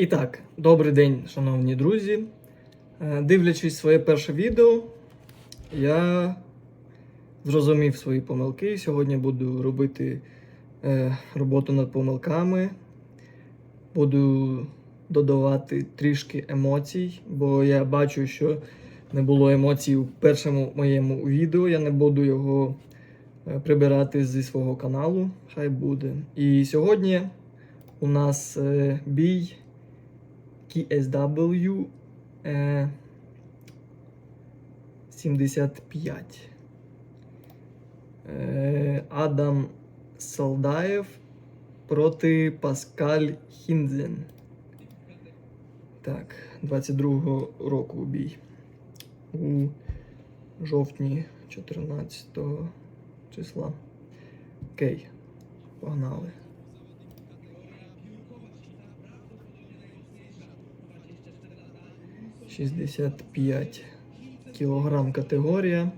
І так, добрий день, шановні друзі. Е, Дивлячись своє перше відео, я зрозумів свої помилки. Сьогодні буду робити е, роботу над помилками. Буду додавати трішки емоцій, бо я бачу, що не було емоцій у першому моєму відео. Я не буду його е, прибирати зі свого каналу. Хай буде. І сьогодні у нас бій KSW е, 75. Е, Адам Солдаєв проти Паскаль Хіндзен. Так, 22-го року бій. У жовтні 14 числа. Окей, погнали. Шістдесят п'ять кілограм категорія,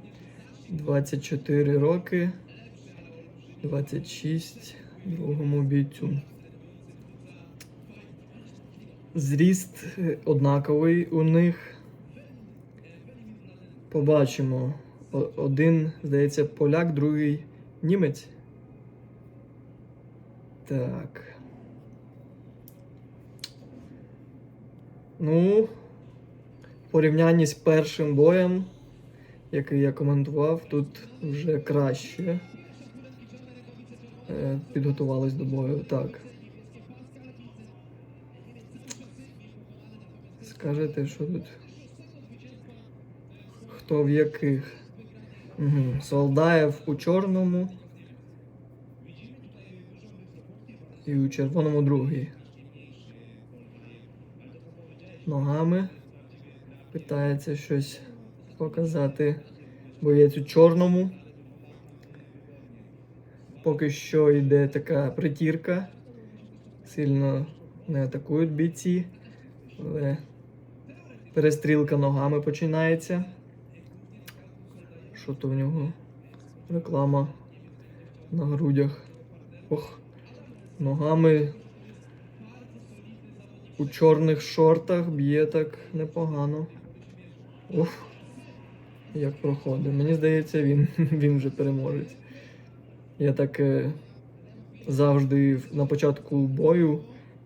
24 роки, 26 другому бійцю. Зріст е, однаковий у них. Побачимо. Один, здається, поляк, другий німець. Так. Ну, порівнянні з першим боєм, який я коментував, тут вже краще. Е, Підготувались до бою. Так. Скажете, що тут? Хто в яких? Угу. Солдаєв у чорному. І у червоному другий. Ногами. Питається щось показати. Боєць у чорному. Поки що йде така притірка. Сильно не атакують бійці. Але перестрілка ногами починається. Що то в нього? Реклама на грудях. Ох, ногами у чорних шортах б'є так непогано. Уф, як проходить. Мені здається, він, він вже переможець. Я так е, завжди на початку бою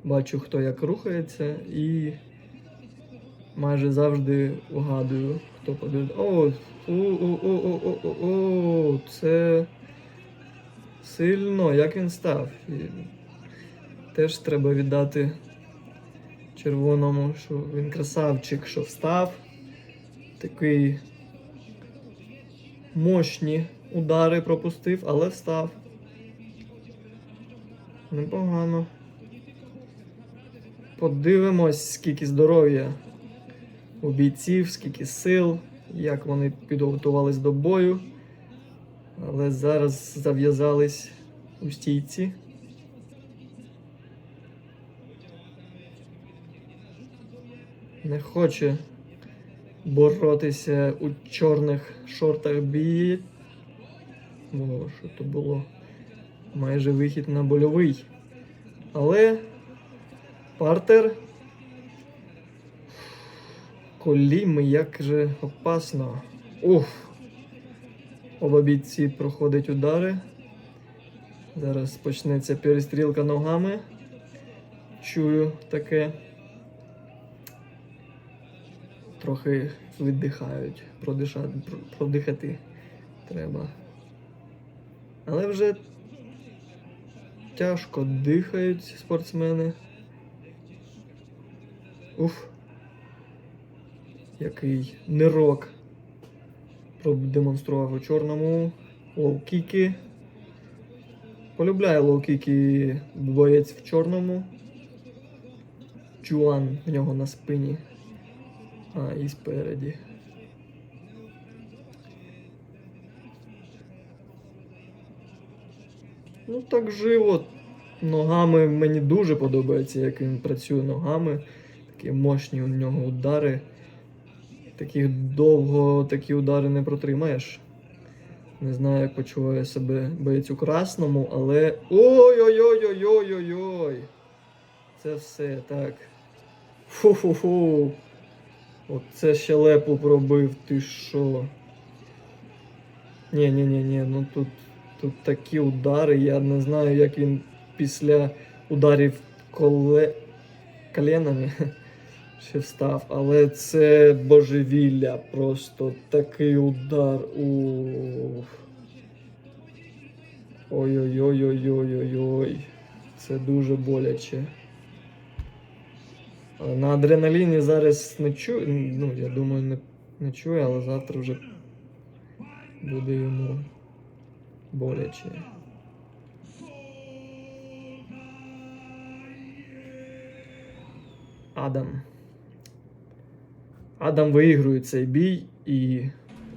бачу, хто як рухається, і майже завжди угадую, хто побіде. О, о, о, о, о, о, о, о, це сильно, як він став. І теж треба віддати червоному, що він красавчик, що встав. Такий мощні удари пропустив, але встав. Непогано. Подивимось, скільки здоров'я у бійців, скільки сил, як вони підготувались до бою. Але зараз зав'язались у стійці. Не хоче боротися у чорних шортах бій. Бо що то було майже вихід на больовий. Але партер коліми, як же опасно. Уф. Оба бійці проходять удари. Зараз почнеться перестрілка ногами. Чую таке. Трохи віддихають, продишати, продихати треба. Але вже тяжко дихають спортсмени. Уф. Який нирок продемонстрував у чорному лоу-кіки. Полюбляє лоу-кіки боєць в чорному. Чуан в нього на спині. А, і спереді. Ну так живо. Ногами мені дуже подобається, як він працює ногами. Такі мощні у нього удари. Таких довго такі удари не протримаєш. Не знаю, як почуває себе боєць у красному, але. Ой-ой-ой-ой-ой-ой-ой! Це все так. Фу-фу-фу. Оце щелепу пробив, ти що? Ні, ні, ні, ні, ну тут, тут такі удари, я не знаю, як він після ударів коле... коленами ще встав, але це божевілля, просто такий удар. Ой-ой-ой-ой-ой-ой-ой. Це дуже боляче. На адреналіні зараз не чую. Ну, я думаю, не, не чую, але завтра вже буде йому боляче. Адам. Адам виігрує цей бій і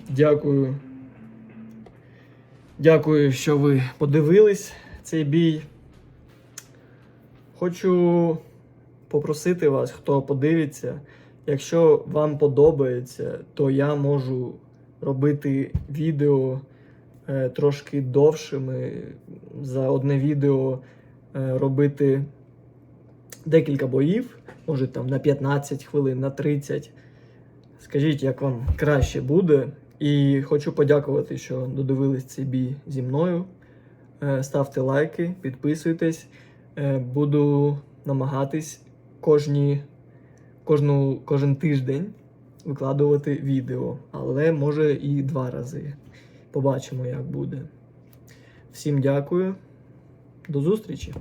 дякую. Дякую, що ви подивились цей бій. Хочу попросити вас, хто подивиться, якщо вам подобається, то я можу робити відео е, трошки довшими. За одне відео е, робити декілька боїв, може там на 15 хвилин, на 30. Скажіть, як вам краще буде. І хочу подякувати, що додивились цей бій зі мною. Е, Ставте лайки, підписуйтесь. Е, Буду намагатись кожні, кожну, кожен тиждень викладувати відео, але може і два рази. Побачимо, як буде. Всім дякую. До зустрічі!